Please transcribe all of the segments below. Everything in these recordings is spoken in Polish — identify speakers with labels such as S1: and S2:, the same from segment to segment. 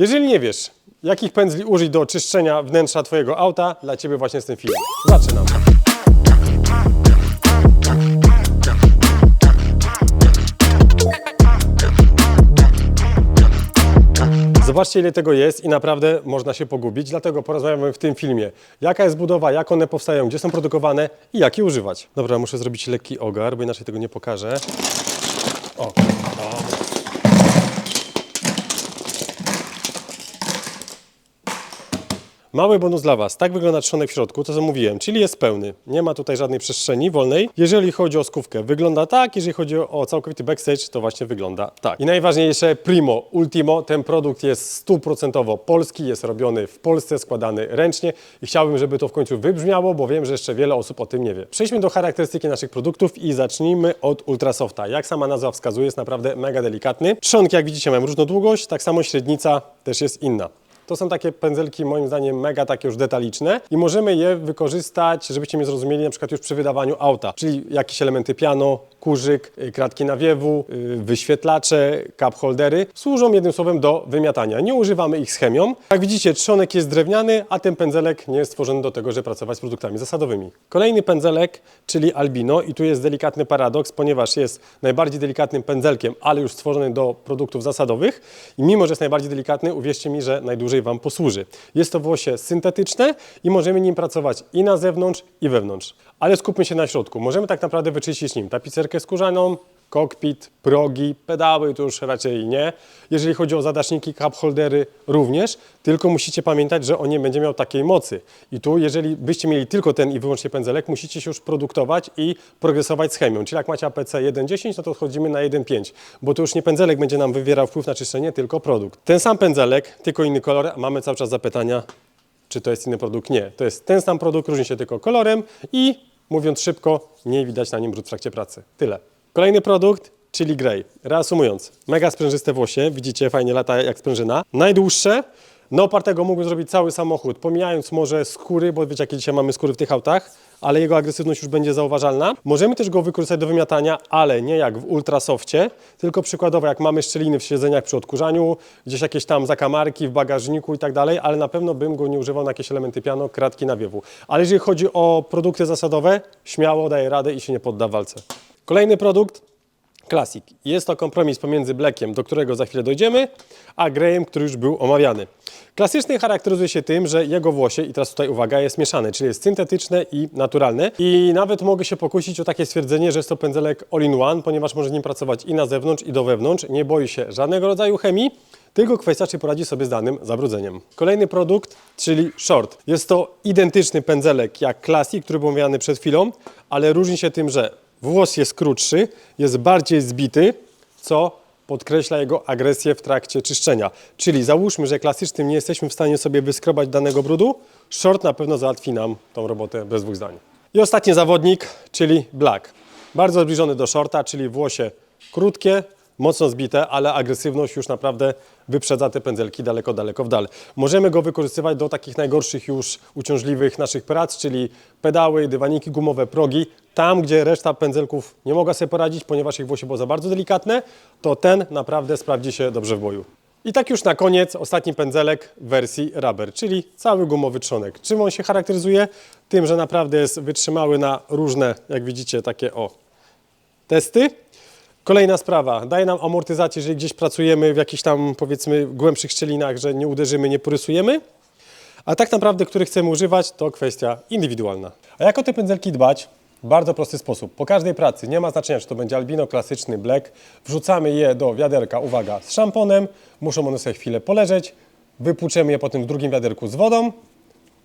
S1: Jeżeli nie wiesz, jakich pędzli użyć do czyszczenia wnętrza Twojego auta, dla Ciebie właśnie jest ten film. Zaczynam. Zobaczcie, ile tego jest i naprawdę można się pogubić, dlatego porozmawiamy w tym filmie. Jaka jest budowa, jak one powstają, gdzie są produkowane i jak je używać. Dobra, muszę zrobić lekki ogar, bo inaczej tego nie pokażę. O. Mały bonus dla Was. Tak wygląda trzonek w środku, to co mówiłem, czyli jest pełny. Nie ma tutaj żadnej przestrzeni wolnej. Jeżeli chodzi o skówkę, wygląda tak. Jeżeli chodzi o całkowity backstage, to właśnie wygląda tak. I najważniejsze, primo, ultimo, ten produkt jest stuprocentowo polski, jest robiony w Polsce, składany ręcznie i chciałbym, żeby to w końcu wybrzmiało, bo wiem, że jeszcze wiele osób o tym nie wie. Przejdźmy do charakterystyki naszych produktów i zacznijmy od Ultrasofta. Jak sama nazwa wskazuje, jest naprawdę mega delikatny. Trzonki, jak widzicie, mają różną długość, tak samo średnica też jest inna. To są takie pędzelki moim zdaniem mega takie już detaliczne i możemy je wykorzystać, żebyście mnie zrozumieli, na przykład już przy wydawaniu auta, czyli jakieś elementy piano, kurzyk, y, kratki nawiewu, y, wyświetlacze, cup holdery. Służą jednym słowem do wymiatania. Nie używamy ich z chemią. Jak widzicie, trzonek jest drewniany, a ten pędzelek nie jest stworzony do tego, żeby pracować z produktami zasadowymi. Kolejny pędzelek, czyli albino i tu jest delikatny paradoks, ponieważ jest najbardziej delikatnym pędzelkiem, ale już stworzony do produktów zasadowych i mimo, że jest najbardziej delikatny, uwierzcie mi, że najdłużej Wam posłuży. Jest to włosie syntetyczne i możemy nim pracować i na zewnątrz, i wewnątrz. Ale skupmy się na środku. Możemy tak naprawdę wyczyścić nim tapicerkę skórzaną, kokpit, progi, pedały to już raczej nie. Jeżeli chodzi o zadaszniki, cup holdery również, tylko musicie pamiętać, że on nie będzie miał takiej mocy. I tu, jeżeli byście mieli tylko ten i wyłącznie pędzelek, musicie się już produktować i progresować z chemią. Czyli jak macie APC 1.10, no to chodzimy na 1.5, bo to już nie pędzelek będzie nam wywierał wpływ na czyszczenie, tylko produkt. Ten sam pędzelek, tylko inny kolor, a mamy cały czas zapytania, czy to jest inny produkt. Nie, to jest ten sam produkt, różni się tylko kolorem i mówiąc szybko, nie widać na nim brud w trakcie pracy. Tyle. Kolejny produkt, czyli Grey. Reasumując, mega sprężyste włosie, widzicie, fajnie lata jak sprężyna. Najdłuższe, na opartego mógłbym zrobić cały samochód, pomijając może skóry, bo wiecie jakie dzisiaj mamy skóry w tych autach, ale jego agresywność już będzie zauważalna. Możemy też go wykorzystać do wymiatania, ale nie jak w ultrasofcie, tylko przykładowo jak mamy szczeliny w siedzeniach przy odkurzaniu, gdzieś jakieś tam zakamarki w bagażniku i tak dalej, ale na pewno bym go nie używał na jakieś elementy piano, kratki nawiewu. Ale jeżeli chodzi o produkty zasadowe, śmiało daje radę i się nie podda walce. Kolejny produkt, Classic. Jest to kompromis pomiędzy Blackiem, do którego za chwilę dojdziemy, a Greyem, który już był omawiany. Klasyczny charakteryzuje się tym, że jego włosie, i teraz tutaj uwaga, jest mieszane, czyli jest syntetyczne i naturalne. I nawet mogę się pokusić o takie stwierdzenie, że jest to pędzelek all-in-one, ponieważ może nim pracować i na zewnątrz, i do wewnątrz. Nie boi się żadnego rodzaju chemii, tylko kwestia, czy poradzi sobie z danym zabrudzeniem. Kolejny produkt, czyli short. Jest to identyczny pędzelek jak Classic, który był omawiany przed chwilą, ale różni się tym, że włos jest krótszy, jest bardziej zbity, co podkreśla jego agresję w trakcie czyszczenia. Czyli załóżmy, że klasycznym nie jesteśmy w stanie sobie wyskrobać danego brudu, short na pewno załatwi nam tą robotę bez dwóch zdań. I ostatni zawodnik, czyli black. Bardzo zbliżony do shorta, czyli włosie krótkie, mocno zbite, ale agresywność już naprawdę wyprzedza te pędzelki daleko, daleko w dal. Możemy go wykorzystywać do takich najgorszych już uciążliwych naszych prac, czyli pedały, dywaniki gumowe, progi. Tam, gdzie reszta pędzelków nie mogła sobie poradzić, ponieważ ich włosie było za bardzo delikatne, to ten naprawdę sprawdzi się dobrze w boju. I tak już na koniec ostatni pędzelek w wersji rubber, czyli cały gumowy trzonek. Czym on się charakteryzuje? Tym, że naprawdę jest wytrzymały na różne, jak widzicie, takie o testy. Kolejna sprawa, daje nam amortyzację, jeżeli gdzieś pracujemy w jakichś tam powiedzmy głębszych szczelinach, że nie uderzymy, nie porysujemy. A tak naprawdę, który chcemy używać, to kwestia indywidualna. A jak o te pędzelki dbać? Bardzo prosty sposób. Po każdej pracy, nie ma znaczenia, czy to będzie albino, klasyczny, black, wrzucamy je do wiaderka, uwaga, z szamponem, muszą one sobie chwilę poleżeć, wypłuczemy je potem w drugim wiaderku z wodą,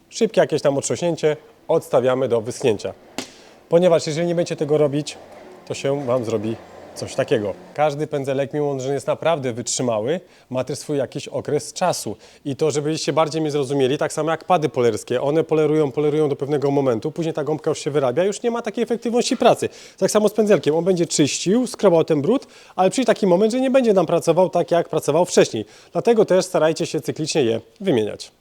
S1: szybkie jakieś tam otrząśnięcie, odstawiamy do wyschnięcia. Ponieważ jeżeli nie będziecie tego robić, to się Wam zrobi coś takiego. Każdy pędzelek, mimo że jest naprawdę wytrzymały, ma też swój jakiś okres czasu. I to, żebyście bardziej mnie zrozumieli, tak samo jak pady polerskie. One polerują, polerują do pewnego momentu, później ta gąbka już się wyrabia, już nie ma takiej efektywności pracy. Tak samo z pędzelkiem. On będzie czyścił, skrobał ten brud, ale przyjdzie taki moment, że nie będzie nam pracował tak, jak pracował wcześniej. Dlatego też starajcie się cyklicznie je wymieniać.